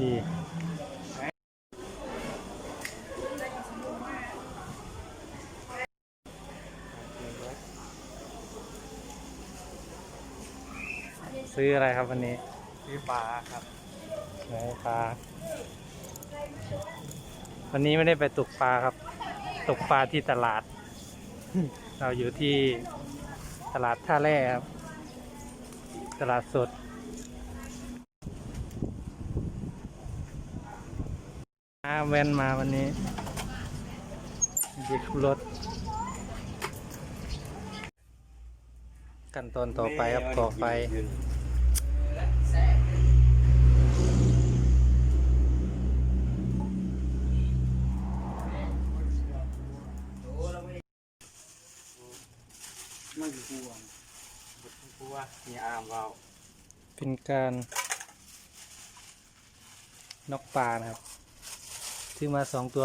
นี่ซื้ออะไรครับวันนี้ ซื้อปลาครับไหนปลา วันนี้ไม่ได้ไปตกปลาครับ ตกปลาที่ตลาด เราอยู่ที่ตลาดท่าแร่ครับ ตลาดสด อาแว่นมาวันนี้หยิบรถขั้นตอนต่อไปครับก่อไฟมันคือกลัวกลัวมีอามเราเป็นการนกปลานะครับ ซื้อมาสองตัว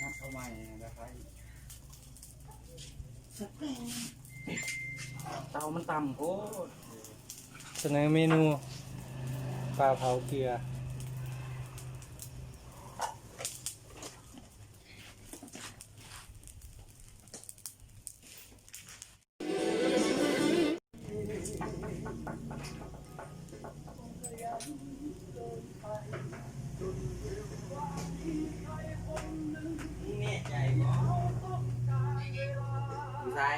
นัดเข้ามานะครับเตามันต่ำโคตรเสนอเมนูปลาเผาเกลือ ดูซ้าย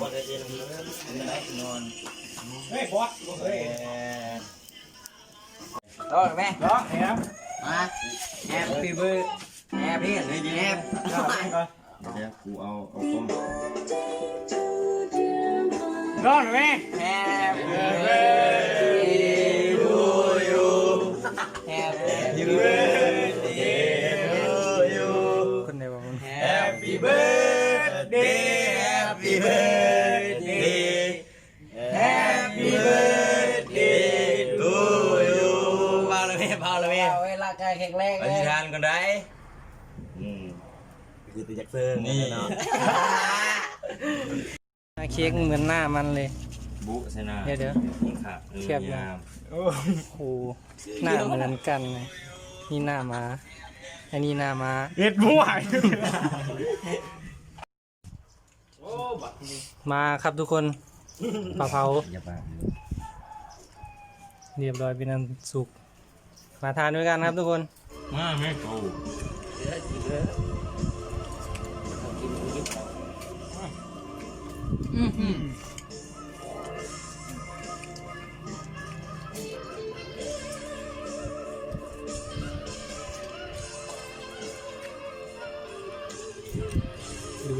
บอสเอ็นนอนเฮ้ยบอสเฮ้ยร้อไหมร้องครับมาแฮปปี้เบิร์ดแฮปปี้แฮปเดี๋ยวกูเอาเอากล้อง ร้องไหมแฮปปี้เบิร์ดทูยูแฮปปี้เบิร์ดทูยูคนไหนบอกมัน Happy birthday, happy birthday, happy birthday to you พาเลยแม่พาเลยแม่เวลาการแข็งแรงอเลธิยษฐานกันได้อืมคือติจักเซิงนี่ เนาะหน้าเค้กเหมือนหน้ามันเลย บุษนาเดี๋ยวเดี๋ยวนี่ค่ะเทียบนะงามโอ้โหหน้าเหมือนกันเลยนี่หน้ามาอันนี้หน้ามาเฮ็ดมั่วมาครับทุกคนปลาเผาอย่าปากเรียบร้อยเป็นอันสุก มาทานด้วยกันครับทุกคน มาให้กู ดู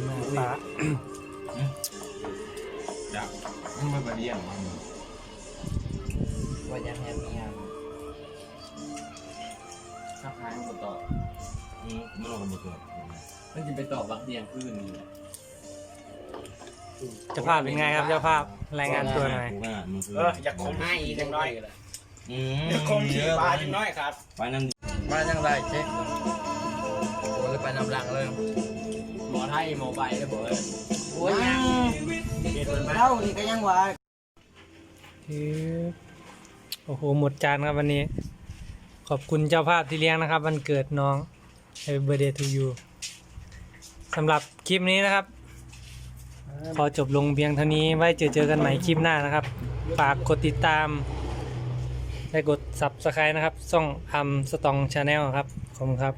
หน้าปลาดักมันไม่ประเดี๋ยวมันว่าจะแฮมมีครับถ้าพายมันต่ออืมไม่ลงมาเกิดมันจะไปตอบบักเดียงขึ้นนี่แหละ เจ้าภาพเป็นไงครับเจ้าภาพรายงานตัวหน่อยกูว่ามันคือเอออยากคงให้จังน้อยอืมอยากคงขี่ปลาจังน้อยครับไปนั่นมาจังไรเช็คโอ้เลยไปนำหลังเลยหมอไทยหมอใบเลยบอกเลยโอ้ยยังเฮ็ดมันมาเล่านี่ก็ยังว่าโอ้โหหมดจานครับวันนี้ ขอบคุณเจ้าภาพที่เลี้ยงนะครับ วันเกิดน้อง Happy Birthday to you สำหรับคลิปนี้นะครับ ขอจบลงเพียงเท่านี้ไว้เจอเจอกันใหม่คลิปหน้านะครับ ฝากกดติดตาม และกด Subscribe นะครับช่องอัมสตองชาแนลครับ ขอบคุณครับ